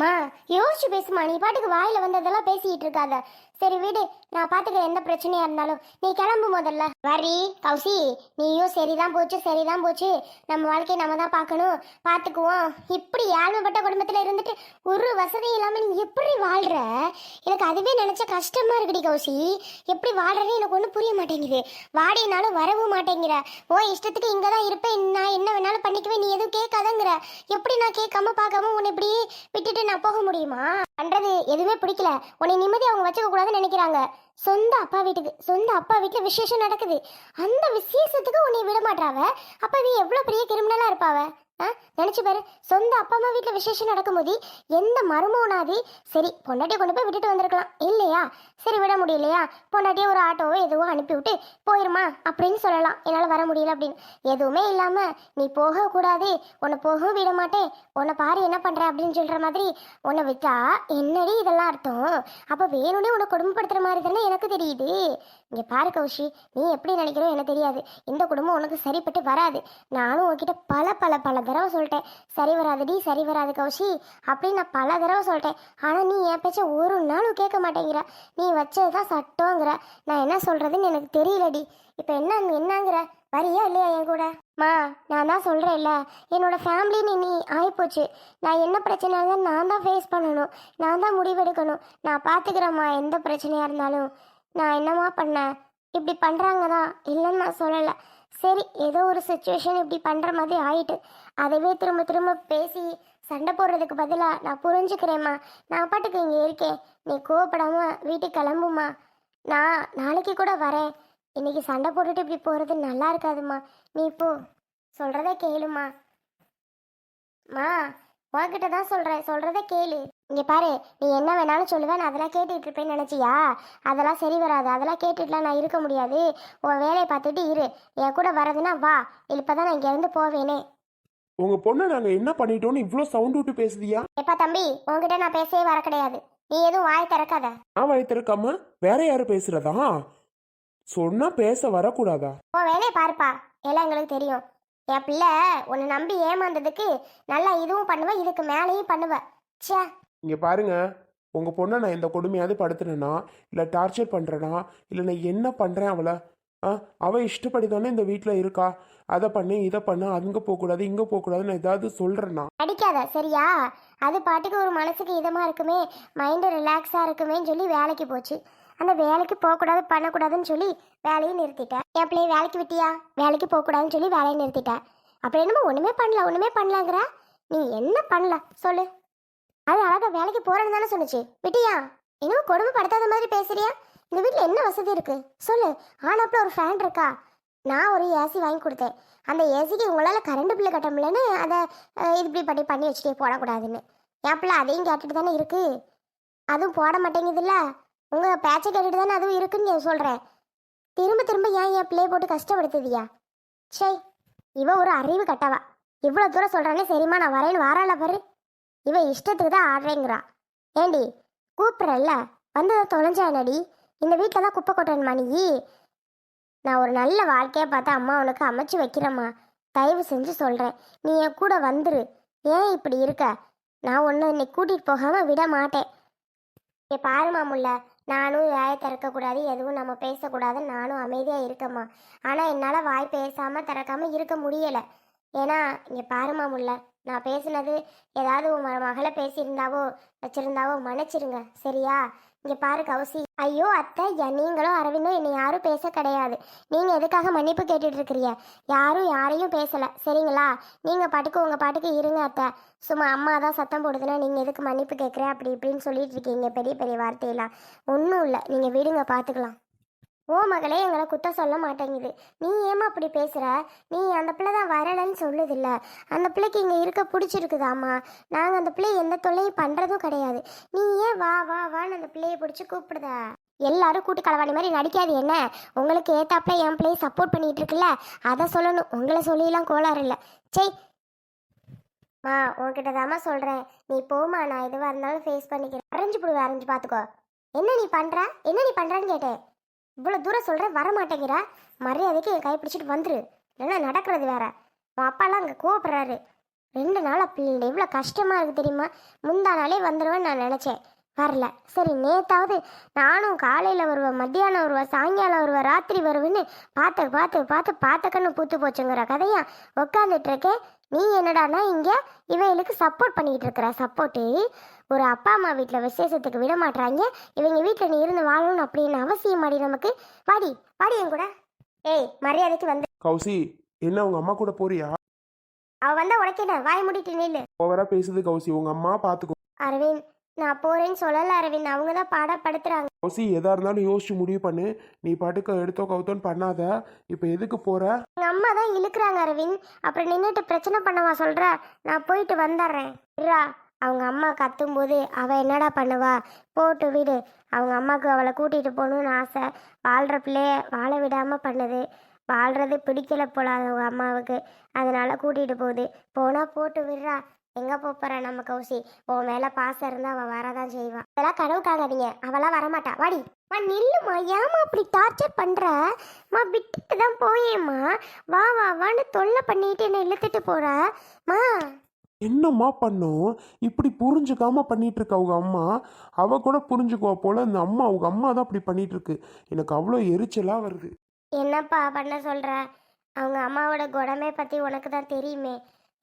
மா யோசிச்சு பேசுமா நீ பாட்டுக்கு வாயில வந்ததெல்லாம் பேசிட்டு இருக்காத. சரி விடு நான் பாத்துக்கிறேன் எந்த பிரச்சனையா இருந்தாலும். நீ கிளம்பு முதல்ல. வரி கௌசி நீயும் சரிதான் போச்சு சரிதான் போச்சு. நம்ம வாழ்க்கையை நம்ம தான் பார்க்கணும். பார்த்துக்குவோம் இப்படி ஏழ்மைப்பட்ட குடும்பத்துல இருந்துட்டு ஒரு வசதி இல்லாம நீ எப்படி வாழ்ற? எனக்கு அதுவே நினைச்ச கஷ்டமா இருக்குடி கௌசி. எப்படி வாழ்றேன்னு எனக்கு ஒன்றும் புரிய மாட்டேங்குது. வாடினாலும் வரவும் மாட்டேங்கிற. ஓ இஷ்டத்துக்கு இங்கே தான் இருப்பேன். நான் என்ன வேணாலும் பண்ணிக்குவேன். நீ எதுவும் கேட்காதங்கிற. எப்படி நான் கேட்காம பார்க்காம உன்னை இப்படி விட்டுட்டு நான் போக முடியுமா? பண்றது எதுவுமே பிடிக்கல. உன்னை நிம்மதி அவங்க வச்சுக்க கூடாதுன்னு நினைக்கிறாங்க. சொந்த அப்பா வீட்டுக்கு சொந்த அப்பா வீட்டுல விசேஷம் நடக்குது. அந்த விசேஷத்துக்கு உன்னை விட மாட்டாவ அப்ப நீ எவ்வளவு பெரிய கிரிமினலா இருப்பாவ? ஆ நினைச்சு பாரு. சொந்த அப்பா அம்மா வீட்டில் விசேஷம் நடக்கும்போது எந்த மருமோனாதி சரி பொண்டாட்டியை கொண்டு போய் விட்டுட்டு வந்திருக்கலாம். இல்லையா? சரி விட முடியலையா? பொண்டாட்டியை ஒரு ஆட்டோவோ எதுவோ அனுப்பி விட்டு போயிருமா? அப்படின்னு சொல்லலாம். என்னால் வர முடியல அப்படின்னு. எதுவுமே இல்லாமல் நீ போகக்கூடாது உன்னை போகவும் விட மாட்டேன். உன்னை பாரு என்ன பண்ணுற அப்படின்னு சொல்கிற மாதிரி உன்னை விட்டா என்னடி இதெல்லாம் அர்த்தம்? அப்போ வேணும்னே உன்னை கொடுமைப்படுத்துகிற மாதிரி தானே எனக்கு தெரியுது. இங்கே பாரு கௌஷி நீ எப்படி நினைக்கிறோ எனக்கு தெரியாது. இந்த குடும்பம் உனக்கு சரிப்பட்டு வராது. நானும் உன்கிட்ட பல பல பல தடவை சொல்லிட்டேன். சரி வராதுடி சரி வராது கௌஷி அப்படின்னு நான் பல தடவை சொல்லிட்டேன். ஆனால் நீ என் பேச்ச ஒரு நாளும் கேட்க மாட்டேங்கிற. நீ வச்சது தான் சட்டங்கிற. நான் என்ன சொல்கிறதுன்னு எனக்கு தெரியலடி. இப்போ என்ன என்னங்கிற? வரியா இல்லையா என் கூட? மா நான் தான் சொல்கிறேன்ல என்னோட ஃபேமிலின்னு நீ ஆகிப்போச்சு நான் என்ன பிரச்சனையாக இருந்தாலும் நான் தான் ஃபேஸ் பண்ணணும். நான் தான் முடிவெடுக்கணும். நான் பார்த்துக்கிறேம்மா எந்த பிரச்சனையாக இருந்தாலும். நான் என்னம்மா பண்ணேன் இப்படி பண்ணுறாங்க தான் இல்லைன்னு நான் சொல்லலை. சரி ஏதோ ஒரு சுச்சுவேஷன் இப்படி பண்ணுற மாதிரி ஆயிட்டு அதவே திரும்ப திரும்ப பேசி சண்டை போடுறதுக்கு பதிலாக நான் புரிஞ்சுக்கிறேம்மா. நான் பாட்டுக்கு இங்கே இருக்கேன். நீ கோவப்படாமல் வீட்டுக்கு கிளம்புமா நான் நாளைக்கு கூட வரேன். இன்னைக்கு சண்டை போட்டுட்டு இப்படி போகிறது நல்லா இருக்காதும்மா. நீ போ. சொல்கிறத கேளுமா மா உன்கிட்ட தான் சொல்கிறேன் சொல்கிறத கேளு. இங்கே பாரு நீ என்ன வேணாலும் சொல்லுவேன் நான் அதெல்லாம் கேட்டுட்டு இருப்பேன்னு நினச்சியா? அதெல்லாம் சரி வராது அதெல்லாம் கேட்டுட்டுலாம் நான் இருக்க முடியாது. உன் வேலையை பார்த்துட்டு இரு. என் கூட வரதுன்னா வா. இப்போ தான் நான் இங்கேருந்து போவேனே. உங்க பொண்ணை நாங்க என்ன பண்ணிட்டோம்னு இவ்ளோ சவுண்ட் விட்டு பேசுதியா? எப்பா தம்பி உன்கிட்ட நான் பேசவே வர கிடையாது. நீ எதுவும் வாய் திறக்காத. நான் வயிற்றுக்காம வேற யாரு பேசுறதா? சொன்னா பேச வரக்கூடாதா? உன் வேலையை பாருப்பா. எல்லாம் எங்களுக்கு தெரியும். என் பிள்ளை உன்னை நம்பி ஏமாந்ததுக்கு நல்லா இதுவும் பண்ணுவ இதுக்கு மேலேயும் பண்ணுவ. ச்சே. இங்கே பாருங்கள் உங்கள் பொண்ணை நான் இந்த கொடுமையாவது படுத்துனேன்னா இல்லை டார்ச்சர் பண்ணுறேன்னா இல்லை நான் என்ன பண்ணுறேன் அவளை? ஆ அவள் இஷ்டப்படி தானே இந்த வீட்டில் இருக்கா? அதை பண்ணு இதை பண்ணு அங்கே போகக்கூடாது இங்கே போகக்கூடாதுன்னு ஏதாவது சொல்கிறேன்னா அடிக்காத சரியா? அது பாட்டுக்கு ஒரு மனசுக்கு இதமாக இருக்குமே மைண்டு ரிலாக்ஸாக இருக்குமேன்னு சொல்லி வேலைக்கு போச்சு. அந்த வேலைக்கு போகக்கூடாது பண்ணக்கூடாதுன்னு சொல்லி வேலையை நிறுத்திட்டேன் என் பிள்ளைய வேலைக்கு விட்டியா? வேலைக்கு போகக்கூடாதுன்னு சொல்லி வேலையை நிறுத்திட்டேன் அப்புறம் என்னமோ ஒன்றுமே பண்ணல ஒன்றுமே பண்ணலாங்கிற? நீ என்ன பண்ணல சொல்லு. அது அழகா வேலைக்கு போறேன்னு தானே சொன்னுச்சு. விட்டியா? இன்னும் கொடுமைப்படுத்தாத மாதிரி பேசுறியா? இந்த வீட்டில் என்ன வசதி இருக்கு? சொல்லு. ஆனாப்புல ஒரு ஃபேன் இருக்கா? நான் ஒரு ஏசி வாங்கி கொடுத்தேன். அந்த ஏசிக்கு உங்களால் கரண்ட் பில்லு கட்ட முடியலன்னு அதை இது இப்படி பண்ணி பண்ணி வச்சுட்டே போடக்கூடாதுன்னு. என் பிள்ளை அதையும் கேட்டுட்டு தானே இருக்கு? அதுவும் போட மாட்டேங்குதுல்ல? உங்கள் பேச்சை கேட்டுட்டு தானே அதுவும் இருக்குன்னு நான் சொல்கிறேன் திரும்ப திரும்ப ஏன் என் பிள்ளைய போட்டு கஷ்டப்படுத்துதியா? சே இவ ஒரு அறிவு கட்டவா. இவ்வளோ தூரம் சொல்கிறானே சரிம்மா நான் வரேன்னு வாராள பாரு. இவ இஷ்டத்துக்கு தான் ஆடுறேங்கிறா. ஏண்டி கூப்பிட்றல்ல? வந்ததை தொலைஞ்சானடி? இந்த வீட்டில் தான் குப்பை கொட்டணுமா மணியி நான் ஒரு நல்ல வாழ்க்கையை பார்த்து அம்மா உனக்கு அமைச்சு வைக்கிறேம்மா. தயவு செஞ்சு சொல்கிறேன் நீ என் கூட வந்துரு. ஏன் இப்படி இருக்க? நான் ஒன்று இன்னைக்கு கூட்டிகிட்டு போகாமல் விட மாட்டேன். ஏ பாருமா முல்ல நானும் வாயை திறக்கக்கூடாது? எதுவும் நம்ம பேசக்கூடாதுன்னு நானும் அமைதியாக இருக்கேம்மா. ஆனால் என்னால் வாய் பேசாமல் திறக்காமல் இருக்க முடியலை. ஏன்னா இங்கே பாருமா முல்ல நான் பேசுனது ஏதாவது உன் மகளை பேசியிருந்தாவோ வச்சிருந்தாவோ மன்னிச்சிருங்க. சரியா? இங்கே பாரு கௌசி. ஐயோ அத்தை நீங்களும் அரவிந்தும் என்னை யாரும் பேச கிடையாது. நீங்கள் எதுக்காக மன்னிப்பு கேட்டுட்டு இருக்கிறீங்க யாரும் யாரையும் பேசலை. சரிங்களா? நீங்கள் பாட்டுக்கு உங்கள் பாட்டுக்கு இருங்க அத்தை. சும்மா அம்மா தான் சத்தம் போடுதுன்னா நீங்கள் எதுக்கு மன்னிப்பு கேட்குறேன் அப்படி இப்படின்னு சொல்லிட்டு இருக்கீங்க பெரிய பெரிய வார்த்தையெல்லாம். ஒன்றும் இல்லை. நீங்கள் விடுங்க பார்த்துக்கலாம் ஓ மகளே எங்களை குத்தம் சொல்ல மாட்டேங்குது. நீ ஏமா அப்படி பேசுகிற நீ அந்த பிள்ளை தான் வரலன்னு சொல்லுதில்ல. அந்த பிள்ளைக்கு இங்கே இருக்க பிடிச்சிருக்குதாம்மா? நாங்கள் அந்த பிள்ளை எந்த தொல்லையும் பண்ணுறதும் கிடையாது. நீ ஏன் வா வா வான்னு அந்த பிள்ளையை பிடிச்சி கூப்பிடுத? எல்லாரும் கூட்டு களவாணி மாதிரி நடிக்காது என்ன? உங்களுக்கு ஏத்தாப்புல என் பிள்ளைய சப்போர்ட் பண்ணிட்டு இருக்குல்ல? அதை சொல்லணும். உங்களை சொல்லிலாம் கோளாறு இல்லை. செய் மா உன்கிட்ட தாம்மா சொல்கிறேன் நீ போமா நான் எதுவாக இருந்தாலும் ஃபேஸ் பண்ணிக்கிறேன். அரைஞ்சு போடுவேன் அரைஞ்சு பார்த்துக்கோ என்ன நீ பண்ணுற என்ன நீ பண்ணுறன்னு கேட்டேன். இவ்வளோ தூரம் சொல்கிறேன் வரமாட்டேங்கிறா. மரியாதைக்கு என் கை பிடிச்சிட்டு வந்துரு. இல்லைன்னா நடக்கிறது வேற. உன் அப்பாலாம் அங்கே கோவப்படுறாரு. ரெண்டு நாள் பிள்ளைங்க இவ்வளோ கஷ்டமாக இருக்குது தெரியுமா? முந்தா நாளே வந்துடுவேன்னு நான் நினச்சேன். வரல. சரி நேத்தாவது நானும் காலையில் வருவேன் மத்தியானம் வருவேன் சாயங்காலம் வருவேன் ராத்திரி வருவேன்னு பார்த்து பார்த்து பார்த்து பார்த்துக்கன்னு பூத்து போச்சுங்கிற கதையா உட்காந்துட்டு இருக்கேன். நீ என்னடானா இங்கே இவைகளுக்கு சப்போர்ட் பண்ணிக்கிட்டு இருக்கிற சப்போர்ட்டு ஒரு அப்பா அம்மா வீட்டில் விசேஷத்துக்கு விட மாட்றாங்க. இவங்க வீட்டில் நீ இருந்து வாழணும் அப்படின்னு அவசியம் மாடி நமக்கு. வாடி வாடி என் கூட. ஏய் மரியாதைக்கு வந்து. கௌசி என்ன உங்க அம்மா கூட போறியா? அவ வந்தா உனக்கு என்ன? வாய் மூடிட்டு நில்லு. ஓவரா பேசுது கௌசி. உங்க அம்மா பாத்துக்கோ. அரவிந்த் நான் போறேன்னு சொல்லல அரவிந்த். அவங்க தான் பாடப்படுத்துறாங்க கௌசி எதா இருந்தாலும் யோசிச்சு முடிவு பண்ணு. நீ பாட்டுக்கு எடுத்தோ கவுத்தோன்னு பண்ணாத. இப்போ எதுக்கு போற? எங்க அம்மா தான் இழுக்கிறாங்க அரவிந்த். அப்புறம் நின்றுட்டு பிரச்சனை பண்ணவா சொல்ற? நான் போயிட்டு வந்துடுறேன் இருடா அவங்க அம்மா கத்தும்போது அவள் என்னடா பண்ணுவா? போட்டு விடு. அவங்க அம்மாவுக்கு அவளை கூட்டிகிட்டு போகணும்னு ஆசை. வாழ்கிற பிள்ளைய வாழ விடாமல் பண்ணுது. வாழ்கிறது பிடிக்கல போல அவங்க அம்மாவுக்கு. அதனால் கூட்டிகிட்டு போகுது. போனால் போட்டு விடுறா. எங்கே போகிறா நம்ம கௌசி? உன் மேலே பாசம் இருந்தால் அவள் வரதான் செய்வா. அதெல்லாம் கனவு காணாதீங்க அவளாம் வரமாட்டா. வாடி. மா நில்லுமா. ஏமா அப்படி டார்ச்சர் பண்ற? விட்டுட்டு தான் போயேம்மா. வா வா வான்னு தொல்லை பண்ணிட்டு என்னை இழுத்துட்டு போகிறா மா. என்னம்மா பண்ணும்? இப்படி புரிஞ்சுக்காம பண்ணிட்டு இருக்க அவங்க அம்மா? அவ கூட புரிஞ்சுக்குவா போல இந்த அம்மா அவங்க அம்மா தான் அப்படி பண்ணிட்டு இருக்கு எனக்கு அவ்வளோ எரிச்சலா வருது. என்னப்பா பண்ண சொல்ற? அவங்க அம்மாவோட குணமே பத்தி உனக்கு தான் தெரியுமே.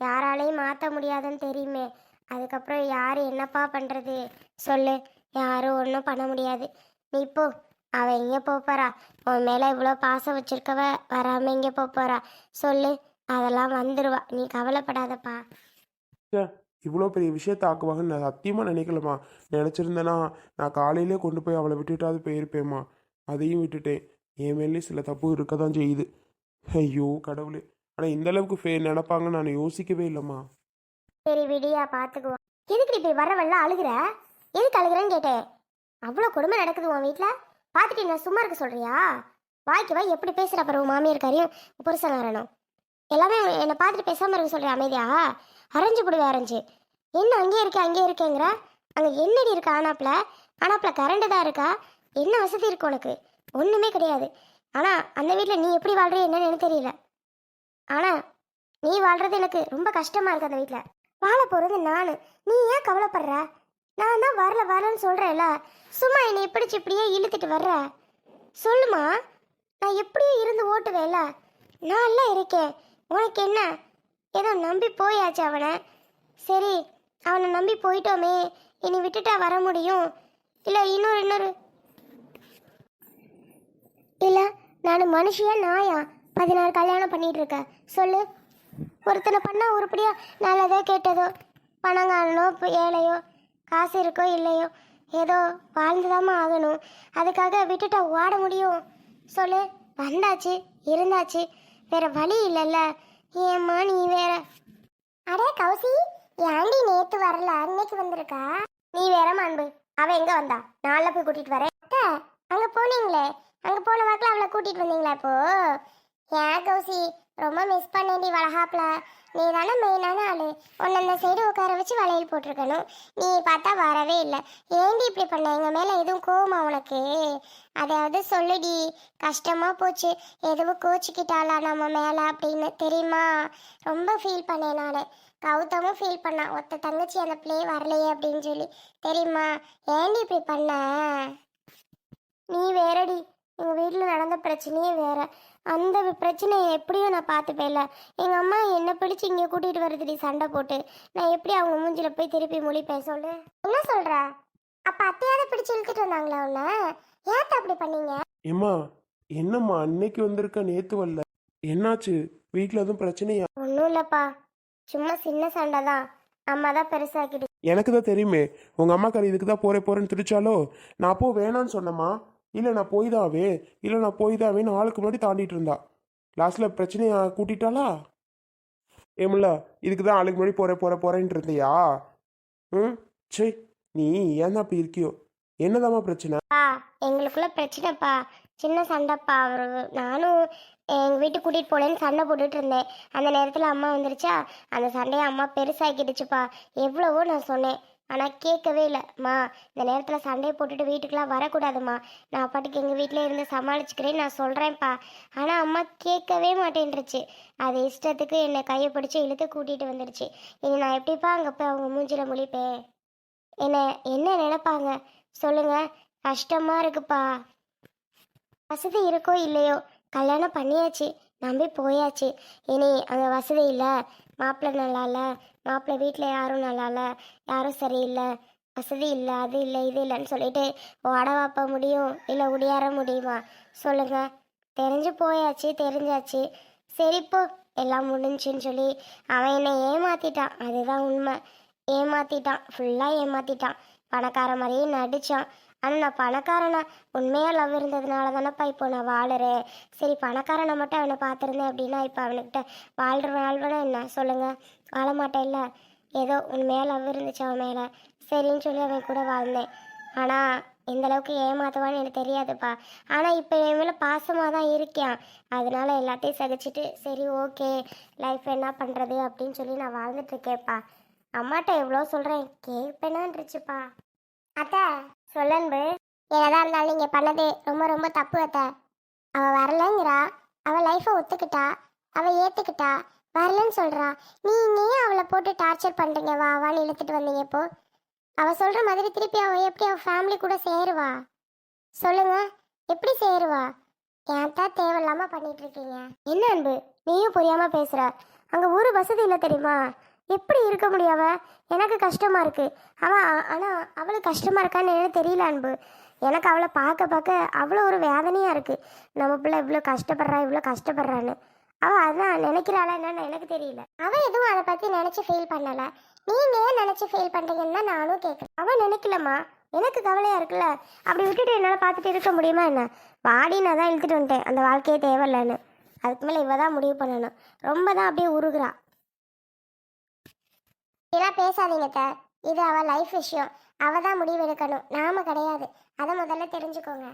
யாராலையும் மாற்ற முடியாதுன்னு தெரியுமே. அதுக்கப்புறம் யார் என்னப்பா பண்றது? சொல்லு. யாரும் ஒன்றும் பண்ண முடியாது. நீ போ. அவ எங்கே போறா உன் மேலே இவ்வளோ பாசம் வச்சிருக்கவ வராம எங்கே போறா சொல்லு. அதெல்லாம் வந்துருவா. நீ கவலைப்படாதப்பா. இவ்வளோ பெரிய விஷயத்த ஆக்குவாங்கன்னு நான் சத்தியமாக நினைக்கலம்மா. நினச்சிருந்தேன்னா நான் காலையிலே கொண்டு போய் அவளை விட்டுட்டாவது போயிருப்பேம்மா. அதையும் விட்டுட்டேன். என் மேலேயும் சில தப்பு இருக்க தான் செய்யுது. ஐயோ கடவுளே. ஆனால் இந்த அளவுக்கு ஃபே நினப்பாங்கன்னு நான் யோசிக்கவே இல்லைம்மா. சரி விடியா பார்த்துக்குவோம் எதுக்கு இப்படி வரவெல்லாம் அழுகுற? எதுக்கு அழுகுறேன்னு கேட்டேன். அவ்வளோ கொடுமை நடக்குது உன் வீட்டில் பார்த்துட்டு நான் சும்மா இருக்க சொல்கிறியா வாய்க்கு வாய் எப்படி பேசுகிற அப்புறம் உன் மாமியார்காரையும் புருஷங்காரனும் எல்லாமே என்னை பார்த்துட்டு பேசாமல் இருக்க சொல்கிறேன் அமைதியா? அரைஞ்சு போடுவே அரைஞ்சு. என்ன அங்கேயே இருக்க அங்கேயே இருக்கேங்கிற? அங்கே என்னடி இருக்கா ஆனாப்பில்? ஆனாப்பில் கரண்ட் தான் இருக்கா? என்ன வசதி இருக்கு உனக்கு? ஒன்றுமே கிடையாது. ஆனால் அந்த வீட்டில் நீ எப்படி வாழ்கிற என்னன்னு எனக்கு தெரியல. ஆனால் நீ வாழ்கிறது எனக்கு ரொம்ப கஷ்டமாக இருக்கு அந்த வீட்டில் வாழ போகிறது நான். நீ ஏன் கவலைப்படுற? நான் தான் வரல வரலன்னு சொல்கிறேன்ல சும்மா என்னை பிடிச்சி இப்படியே இழுத்துட்டு வர்ற? சொல்லுமா. நான் எப்படியே இருந்து ஓட்டுவேன்ல. நான் எல்லாம் இருக்கேன். உனக்கு என்ன? ஏதோ நம்பி போயாச்சு அவனை. சரி அவனை நம்பி போயிட்டோமே. இனி விட்டுட்டா வர முடியும். இல்லை இன்னொரு இன்னொரு. இல்லை நான் மனுஷியா நாயா? பதினாறு கல்யாணம் பண்ணிட்டு இருக்கேன் சொல்லு. ஒருத்தனை பண்ணால் உருப்படியா நல்லதோ கேட்டதோ? பணங்காரனோ இப்போ ஏழையோ? காசு இருக்கோ இல்லையோ? ஏதோ வாழ்ந்துதாம்மா ஆகணும். அதுக்காக விட்டுட்டா ஓட முடியும். சொல்லு. வந்தாச்சு இருந்தாச்சு. வேற வழி இல்லைல்ல. ஏம்மா நீ வேற. அடே கௌசி ஆண்டி நேத்து வரல? அன்னைக்கு வந்திருக்கா? நீ வேற மாண்பு. அவ எங்க வந்தா? நாளை போய் கூட்டிட்டு வரேன். அங்க போனீங்களே? அங்க போன வாக்கில் அவளை கூட்டிட்டு வந்தீங்களா இப்போ? ஏன் கௌசி ரொம்ப மிஸ் பண்ணேன்டி வளகாப்புல. நீ தானே மெயினான ஆளு. உன்னை அந்த சைடு உட்கார வச்சு வளையல் போட்டிருக்கணும். நீ பார்த்தா வரவே இல்லை. ஏண்டி இப்படி பண்ண? எங்கள் மேலே எதுவும் கோவமா உனக்கு? அதாவது சொல்லுடி. கஷ்டமாக போச்சு. எதுவும் கோச்சிக்கிட்டாளா நம்ம மேலே அப்படின்னு தெரியுமா? ரொம்ப ஃபீல் பண்ணேன் நான். கௌதமும் ஃபீல் பண்ணான் ஒத்த தங்கச்சி அந்த பிள்ளை வரலையே அப்படின்னு சொல்லி. தெரியுமா? ஏண்டி இப்படி பண்ண? நீ வேறடி. எங்கள் வீட்டில் நடந்த பிரச்சனையே வேற. அந்த பிரச்சனையை எப்படியும் நான் பார்த்துப்பேன்ல. எங்கள் அம்மா என்னை பிடிச்சி இங்கே கூட்டிகிட்டு வருதுடி சண்டை போட்டு. நான் எப்படி அவங்க மூஞ்சில போய் திருப்பி முழிப்பேன் சொல்லு. என்ன சொல்கிற அப்போ அத்தையாத பிடிச்சி இழுத்துட்டு வந்தாங்களா உன்னை? ஏத்த அப்படி பண்ணீங்க? ஏம்மா என்னம்மா அன்னைக்கு வந்திருக்க நேத்து வரல. என்னாச்சு? வீட்டில் எதுவும் பிரச்சனையா? ஒன்றும் இல்லைப்பா. சும்மா சின்ன சண்டை தான். அம்மா தான் பெருசாக்கிட்டு எனக்கு தான் தெரியுமே உங்கள் அம்மா இதுக்கு தான் போகிறேன் போகிறேன்னு திரிச்சாலோ நான் அப்போ வேணான்னு சொன்னம்மா. இல்லை நான் போய் தாவே இல்லை நான் போய் தாவேன்னு ஆளுக்கு முன்னாடி தாண்டிட்டு இருந்தா. லாஸ்ட்டில் பிரச்சனையை கூட்டிட்டாளா? ஏமில்ல இதுக்கு தான் ஆளுக்கு முன்னாடி போகிற போகிறேன் போகிறேன்ட்டு இருந்தியா? ம் சே நீ ஏன் அப்படி இருக்கியோ? என்னதாம்மா பிரச்சனை? எங்களுக்குள்ள பிரச்சனைப்பா. சின்ன சண்டைப்பா அவர். நானும் எங்கள் வீட்டுக்கு கூட்டிகிட்டு போலேன்னு சண்டை போட்டுட்டு இருந்தேன். அந்த நேரத்தில் அம்மா வந்துருச்சா? அந்த சண்டையை அம்மா பெருசாக்கிடுச்சுப்பா. எவ்வளவோ நான் சொன்னேன். ஆனால் கேட்கவே இல்லைம்மா இந்த நேரத்தில் சண்டையை போட்டுட்டு வீட்டுக்கெலாம் வரக்கூடாதும்மா நான் பாட்டுக்கு எங்கள் வீட்டிலே இருந்து சமாளிச்சுக்கிறேன் நான் சொல்கிறேன்ப்பா ஆனால் அம்மா கேட்கவே மாட்டேன்ருச்சு அது இஷ்டத்துக்கு என்னை கையை பிடிச்சி இழுத்து கூட்டிகிட்டு வந்துடுச்சு. இனி நான் எப்படிப்பா அங்கே போய் அவங்க மூஞ்சில் முழிப்பேன் என்ன என்ன நினைப்பாங்க? சொல்லுங்கள் கஷ்டமாக இருக்குப்பா. வசதி இருக்கோ இல்லையோ? கல்யாணம் பண்ணியாச்சு. நம்பி போயாச்சு. இனி அங்கே வசதி இல்லை. மாப்பிள்ளை நல்லா இல்லை. மாப்பிள்ளை வீட்டில் யாரும் நல்லா இல்லை. யாரும் சரியில்லை. வசதி இல்லை அது இல்லை இது இல்லைன்னு சொல்லிட்டு ஓட முடியும்? இல்லை உடையாற முடியுமா? சொல்லுங்கள் தெரிஞ்சு போயாச்சு தெரிஞ்சாச்சு. சரிப்போ எல்லாம் முடிஞ்சுன்னு சொல்லி அவன் என்னை ஏமாற்றிட்டான் அதுதான் உண்மை. ஏமாற்றிட்டான் ஃபுல்லாக ஏமாற்றிட்டான் பணக்கார மாதிரியே நடித்தான் ஆனால் நான் பணக்காரனா உண்மையாக லவ் இருந்ததுனால தானேப்பா இப்போ நான் வாழுறேன். சரி பணக்காரனை மட்டும் அவனை பார்த்துருந்தேன் அப்படின்னா இப்போ அவனுக்கிட்ட வாழ்கிற வாழ்வனா என்ன? சொல்லுங்கள் வாழ மாட்டேன்ல ஏதோ உண்மையாக லவ் இருந்துச்சு அவன் மேலே. சரின்னு சொல்லி அவன் கூட வாழ்ந்தேன். ஆனால் எந்த அளவுக்கு ஏமாத்துவான்னு எனக்கு தெரியாதுப்பா. ஆனால் இப்போ என் மேலே பாசமாக தான் இருக்கேன் அதனால எல்லாத்தையும் சகிச்சுட்டு சரி ஓகே லைஃப் என்ன பண்ணுறது அப்படின்னு சொல்லி நான் வாழ்ந்துட்டு இருக்கேன்ப்பா. அம்மாட்ட எவ்வளோ சொல்கிறேன் கேட்பேனான்ருச்சுப்பா அத்தை சொல்லன்பு என்னதான் இருந்தாலும் நீங்கள் பண்ணது ரொம்ப ரொம்ப தப்பு வைத்த அவள் வரலங்கிறா. அவள் லைஃப்பை ஒத்துக்கிட்டா. அவள் ஏற்றுக்கிட்டா வரலன்னு சொல்கிறா நீங்கள் ஏன் அவளை போட்டு டார்ச்சர் பண்ணுறீங்க வா வான்னு இழுத்துட்டு வந்தீங்க இப்போ. அவள் சொல்கிற மாதிரி திருப்பி அவள் எப்படி அவள் ஃபேமிலி கூட சேருவா? சொல்லுங்கள் எப்படி சேருவா? ஏன் தேவையில்லாமல் பண்ணிகிட்ருக்கீங்க என்ன அன்பு? நீயும் புரியாமல் பேசுகிற அங்கே ஊர் வசதி இல்லை தெரியுமா? எப்படி இருக்க முடியாவ எனக்கு கஷ்டமாக இருக்குது அவள் ஆனால் அவளுக்கு கஷ்டமாக இருக்கான்னு எனக்கு தெரியல அன்பு. எனக்கு அவளை பார்க்க பார்க்க அவ்வளோ ஒரு வேதனையாக இருக்குது நம்ம பிள்ளை இவ்வளோ கஷ்டப்படுறா இவ்வளோ கஷ்டப்படுறான்னு. அவள் அதான் நினைக்கிறாளா என்னன்னு எனக்கு தெரியல. அவள் எதுவும் அதை பற்றி நினச்சி ஃபீல் பண்ணலை. நீங்கள் ஏன் நினச்சி ஃபீல் பண்ணுறீங்கன்னு தான் நானும் கேட்குறேன் அவள் நினைக்கலம்மா. எனக்கு கவலையாக இருக்குல்ல? அப்படி விட்டுட்டு என்னால் பார்த்துட்டு இருக்க முடியுமா என்ன? வாடி நான் தான் இழுத்துட்டு வந்துட்டேன். அந்த வாழ்க்கையே தேவையில்லன்னு. அதுக்கு மேலே இவ தான் முடிவு பண்ணணும். ரொம்ப தான் அப்படியே உருகுறா. இதெல்லாம் பேசாதீங்க த இது அவள் லைஃப் விஷயம். அவள் தான் முடிவு எடுக்கணும் நாம கிடையாது. அதை முதல்ல தெரிஞ்சுக்கோங்க.